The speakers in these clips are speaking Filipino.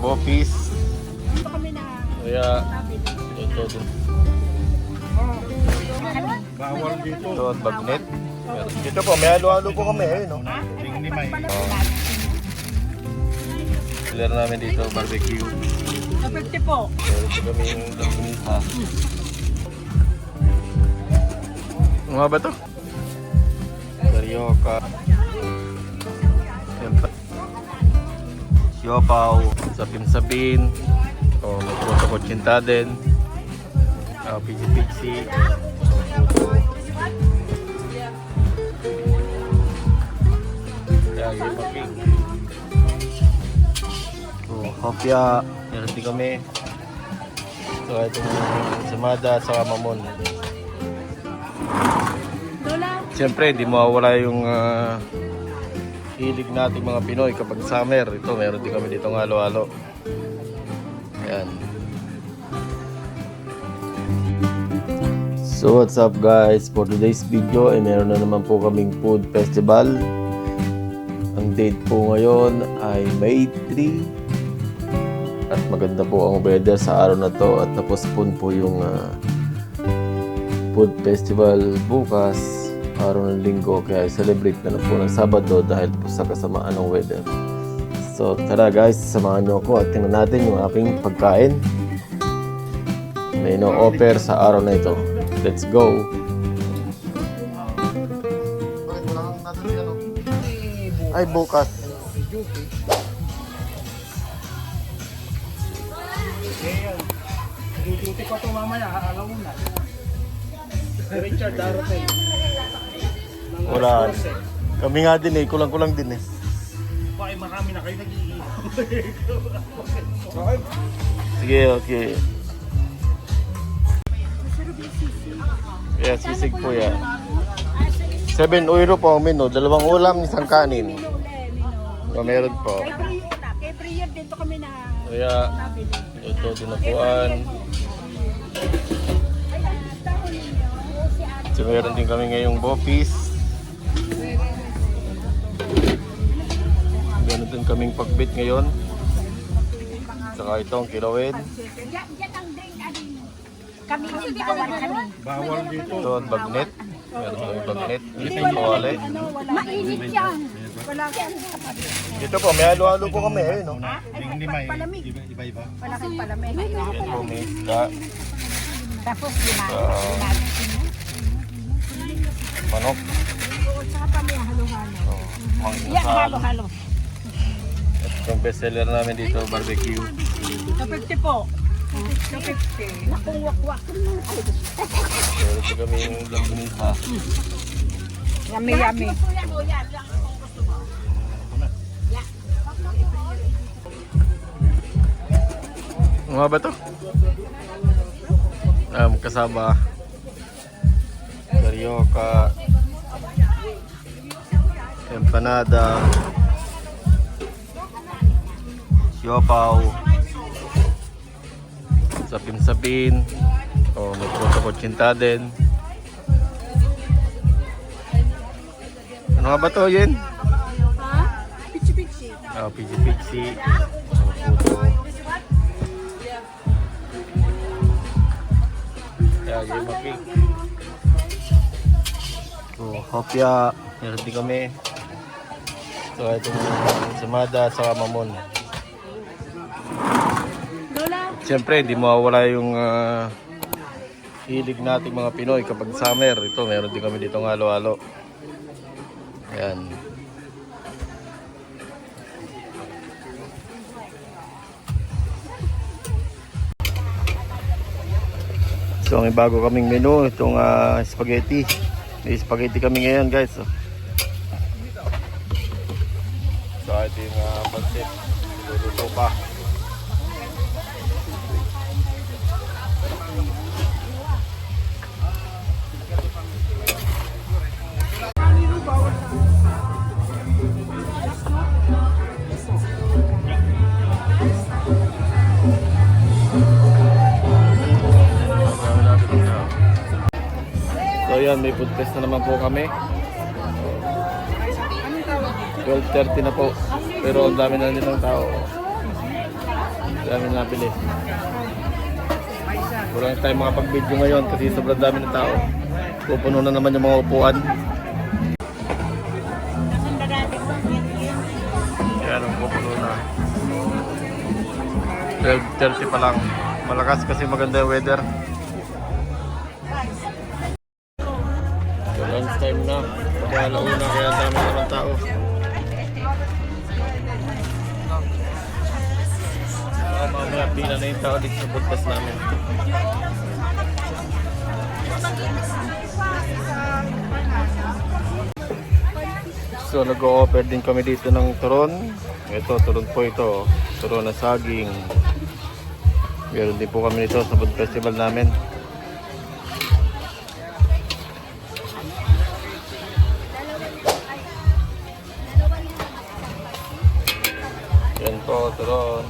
Bopis. Dito kami na Kaya ito din. Bawal dito. Ito at bagnet. Meron. Dito po, may halo-halo po kami. Ayun, no? Ting ni May. Clear namin dito, barbecue. Sa 50 po. Meron po kami yung lagunita. Ano nga ba to? Carioca. Siopaw. Sapin-sapin. O, may puto kutsinta din. Uh, Pixie-pixie. Puto. Kaya yung pag-king. So, hopya. Meron din kami. So, itong samada sa mamon. Siyempre, di mawawala yung ah, hilig nating mga Pinoy kapag summer. Ito, meron din kami dito ng halo-halo. Ayan. So what's up guys? For today's video ay meron na naman po kaming food festival. Ang date po ngayon ay May 3. At maganda po ang weather sa araw na to at napospon po yung ah, food festival bukas araw ng linggo kaya celebrate na lang po ng Sabado dahil po sa kasamaan ng weather. So tara guys, samahan nyo ako at tingnan natin yung aking pagkain. May no-offer sa araw na ito. Let's go! Ay, bukas. Duduti pa to mamaya, alam mo na. Richard darating. Wala. Kami nga din eh, kulang-kulang din eh. Bakit marami na kayo nag-iihaw? Sige, okay. Yeah, sisig po yan. 7 euro po ang menu. Dalawang ulam, isang kanin. Mino uli, mino. O, meron po. Kay Priyer dito kami na Kaya, nabili. ito dinapuan. Ate. So, meron din kami ngayong bopis. Meron din kaming pagbit ngayon. Saka itong kilawin. Ang. Kami bawal kami. Bawal dito. Ito at bagnet. Meron kami bagnet. Kawali. Mainit yan. Wala yan. Ito po, may halo-halo po kami. Ayun, no? Ting ni May. Iba-iba. Wala kang palamig. Ito po, may isda. Tapos lima. Ah. Manok. Oo, tsaka pa may halo-halo. Oh, Yan, halo-halo. Ito yung bestseller namin dito, barbecue. Sa 50 po. Sa 50. Nakong wakwak. Meron din kami yung langgunisa. Yummy, yummy. Ano nga ba to? Um, kasama Carioca Empanada Siopaw Sapin-sapin O may puto kutsinta din Ano nga ba to yun? Ha? Pichi-pichi. Pixie-pixie Mga puto Kaya yung mapig. So, hopya. Meron din kami. So, itong samada sa mamon. Lola. Siyempre, hindi mawawala yung ah, hilig nating mga Pinoy kapag summer. Ito, meron din kami dito ng halo-halo. Ayan. So, may bago kaming menu. Itong ah, spaghetti. May spaghetti kami ngayon, guys. oh. So, ito yung uh, pancit. Luluto pa. May food test na naman po kami. 12.30 na po. Pero ang dami na nilang tao. Dami nabili. Wala na tayo makapag-video ngayon kasi sobrang dami ng tao. Pupuno na naman yung mga upuan. Yan ang pupuno na. 12.30 pa lang. Malakas kasi maganda yung weather. Na. Kaya alauna kaya dami naman tao. Oh, mamaya pila na yung tao dito sa podcast namin. So nag-o-offer din kami dito ng turon. Ito, turon po ito. Turon na saging. Meron din po kami nito sa food festival namin. Yan po, turon.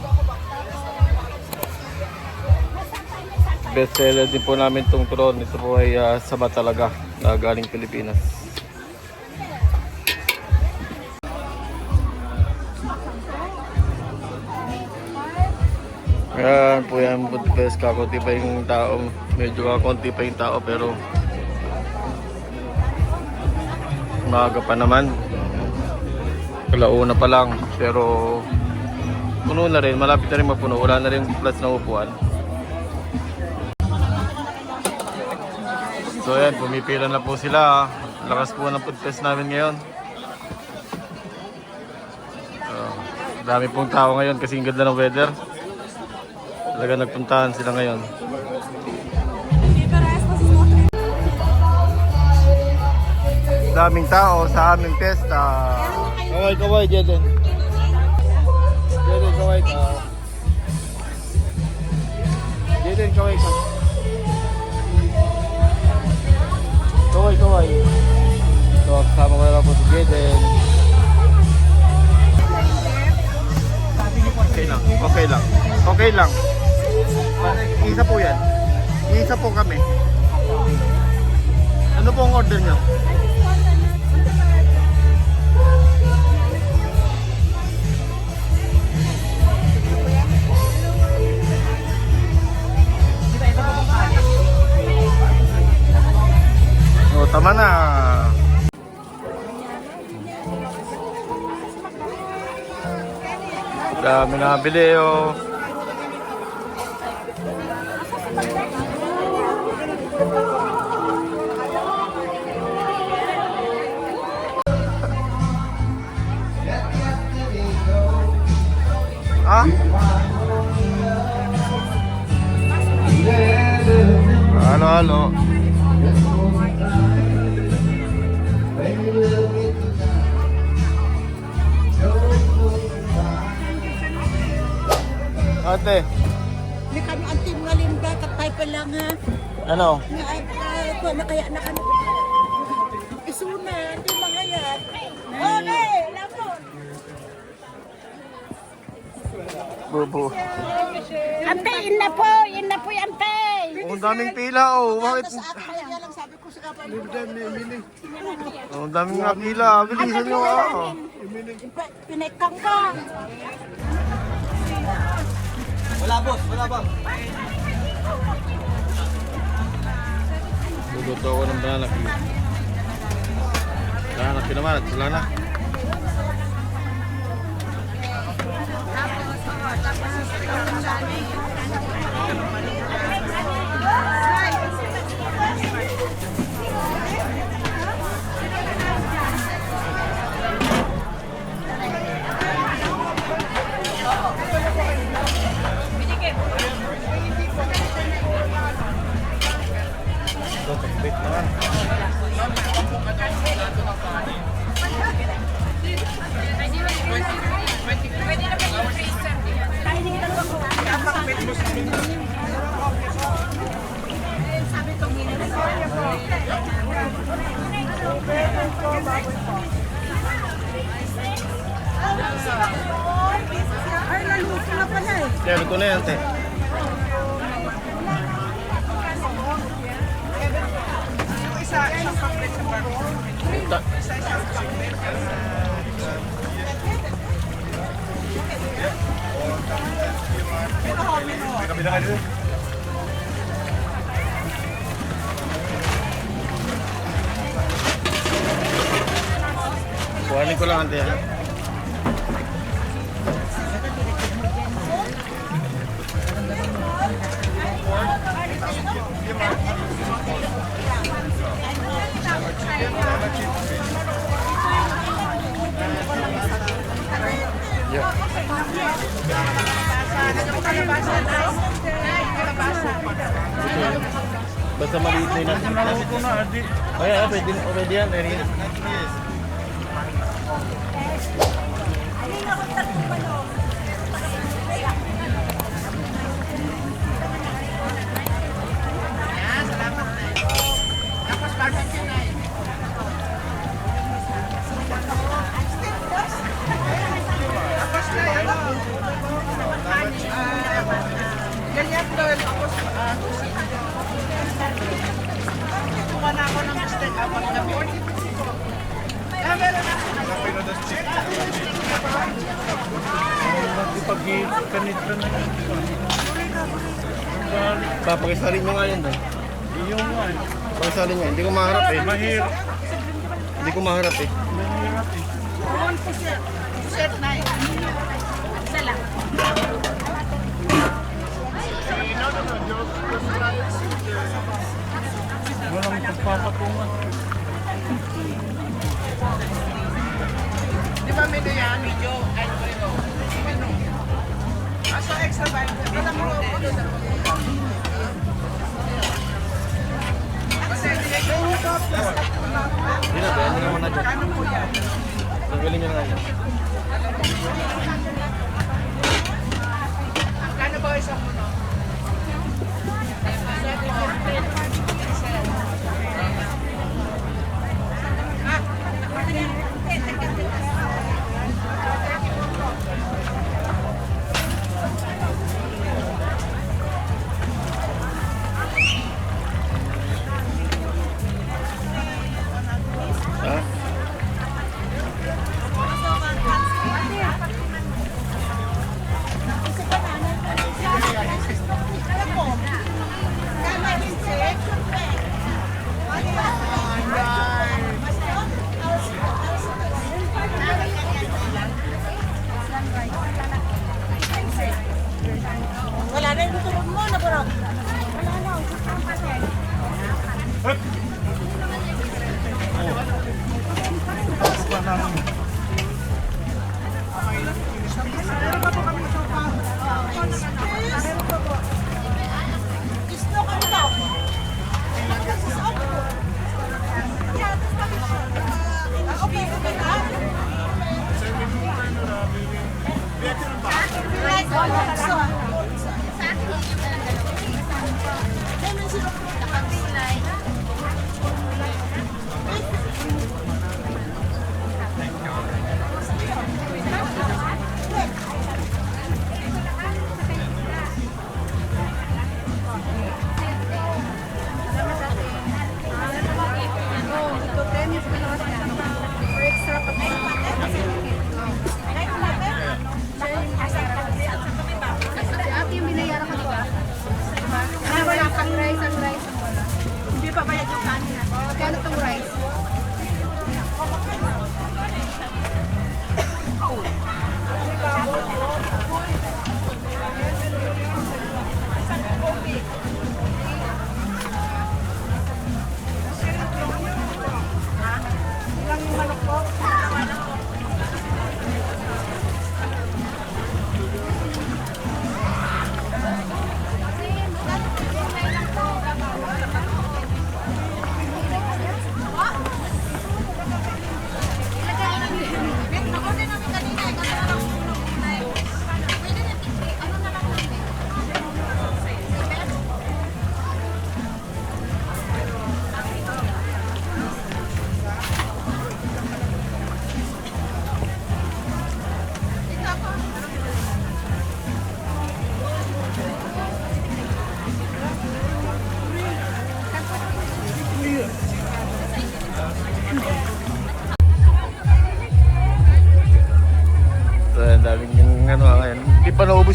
Best seller din po namin itong turon. Ito po ay ah, saba talaga na galing Pilipinas. Yan po yan, pa kakunti pa yung tao. Medyo kakunti pa yung tao pero maaga pa naman. Kalauna pa lang pero puno na rin, malapit na rin mapuno. Wala na rin plus na upuan. So yan, pumipila na po sila. Lakas po ng food fest namin ngayon. So, dami pong tao ngayon kasi ang ganda ng weather. Talaga nagpuntahan sila ngayon. Daming tao sa aming pesta. Kaway, kaway, Jeden. Kaway ka. Jeden, kaway ka. Kaway, kaway. So, kasama ko na po si Jeden. Okay lang, okay lang. Okay lang. Isa po yan. Isa po kami. Ano po ang order nyo? O, tama na. Dami na bili oh. Ah? Halo, halo. Ate, Hindi kami ang team nga Linda, katay pa lang ha. ano? Nga ay, ko na kaya na kami. Isuna, hindi mga yan. Okay, lamon. Bubu. Ante, in na po, in na po yung ante. Oh, ang daming pila oh. Bakit? Ko sa kapal. Oh, ang daming nga pila. Bilisan nyo ah. Pinekang ka. Luluto ako ng banana cue. Banana cue naman sila na. Ito, Tubig naman. Pala eh. Kaya ko na yan, te. Ta- Pinaka Kuhanin ko lang ante ha. Basta maliit na yun. Nalawag ko na, adi. Ay, ay, pwede, pwede yan. Pwede yan. Ganyan kuha na ako ng steak na po. Ah, meron na. Pag kanit ka na yun. Papakisalin nyo nga yan doon. Yung nga eh. Pakisalin nyo. Hindi ko maharap eh. Mahirap. Hindi ko maharap eh. Mahirap eh. One puset. Puset na eh. Walang pagpapatungan. Di ba menu yan? Medyo, ay, pero, menu. Ah, so extra ba? Alam mo, ano? Kasi, Hindi na, pwede naman na dyan. Kano po yan? Tanggalin nyo na nga yan. Kano ba isang puno? Ate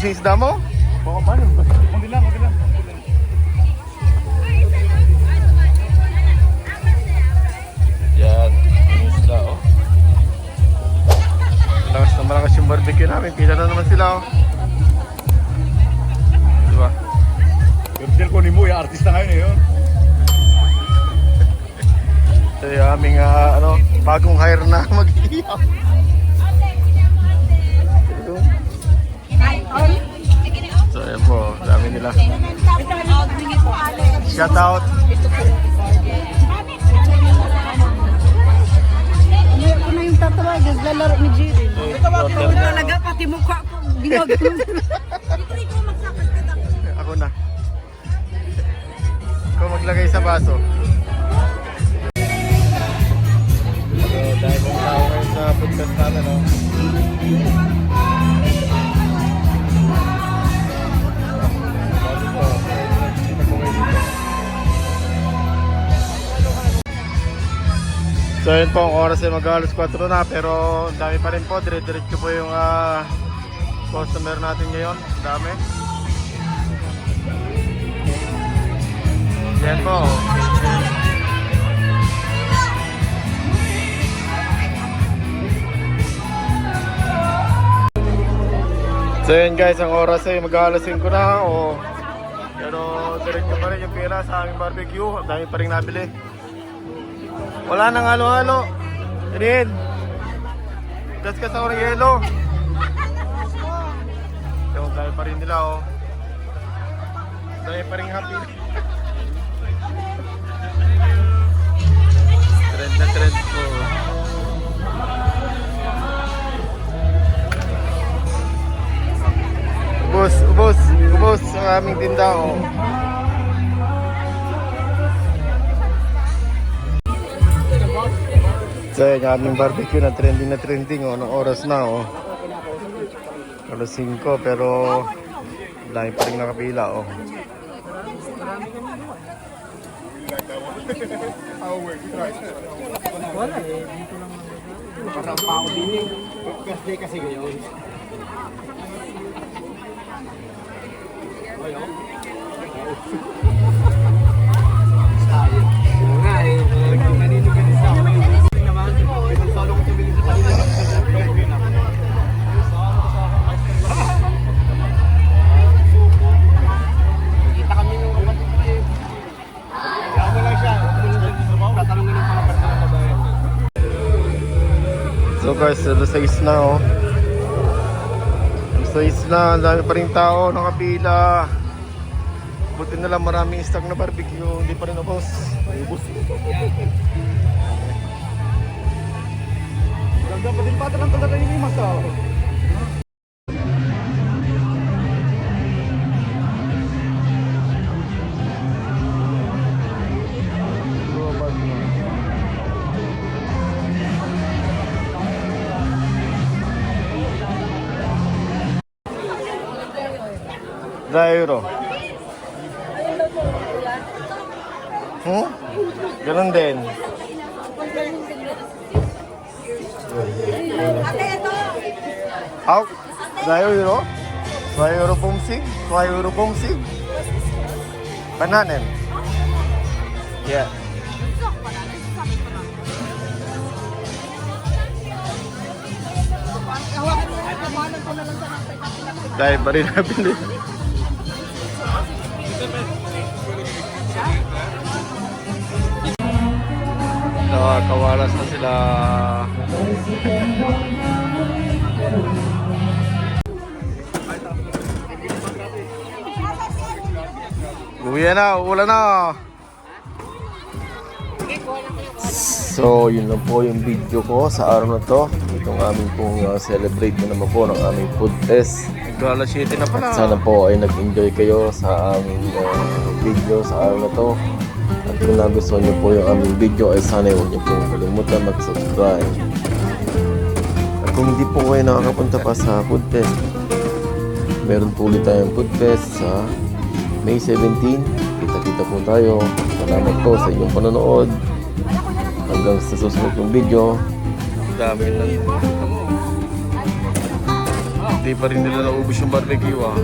yung yung isda mo? Baka paano? Kundi lang, kundi lang. Yan. Yung isda, oh. Malakas na malakas yung barbecue namin. Pila na naman sila, oh. Diba? Dyan ko ni yung artista ngayon eh. yun. Ito yung aming, ah, ano, bagong hire na mag-iiyak. So, ayan po. Dami nila. Shout out. Ako na yung tatawag, naglalaro ni Jerry. Talaga, pati mukha ko, ginagawa. Ako na. Ikaw maglagay sa baso. So yun po, oras ay mag-alas 4 na pero ang dami pa rin po, dire-diretso po yung ah, customer natin ngayon. Dami. Yan po. So yun guys, ang oras ay mag-aalasin ko na o pero diretso pa rin yung pera sa aming barbecue. Ang dami pa rin nabili. Wala nang halo-halo. Rin. Gas ka sa ng yelo. Ang dami pa rin nila oh. Dami pa rin happy. Trend na trend po. Ubus, ubus, ubus ang aming tinda oh. So yun, yung aming barbecue na trending na trending oh. Anong oras na oh. Alas 5 pero dami pa rin nakapila oh. Parang pa ako din eh. First day kasi ngayon. Ayaw. So guys, alas 6 na oh. Alas 6 na, ang dami pa rin tao, nakapila. Buti na lang maraming stock na barbecue, hindi pa rin ubos. Ubos. Ganda pa din pata lang talaga yung mas tao. Euro. Hmm? Ganun din. How? Dahil euro? Dahil euro pumsig? Dahil euro pumsig? Bananen? Yeah. Dahil pa rin nabili. Nakakawalas na sila. Uwi na, ulan na. So, yun lang po yung video ko sa araw na to. Itong aming pong uh, celebrate na naman po ng aming food fest. Gala City na pala. At sana po ay nag-enjoy kayo sa aming uh, video sa araw na to. At kung nagustuhan niyo po yung aming video ay sana huwag niyo po kalimutan mag-subscribe. At kung hindi po kayo nakakapunta pa sa food fest, meron po ulit tayong food fest sa May 17. Kita-kita po tayo. Salamat po sa inyong panonood. Hanggang sa susunod kong video. Dami lang. Hindi pa rin nila naubos yung barbecue ah.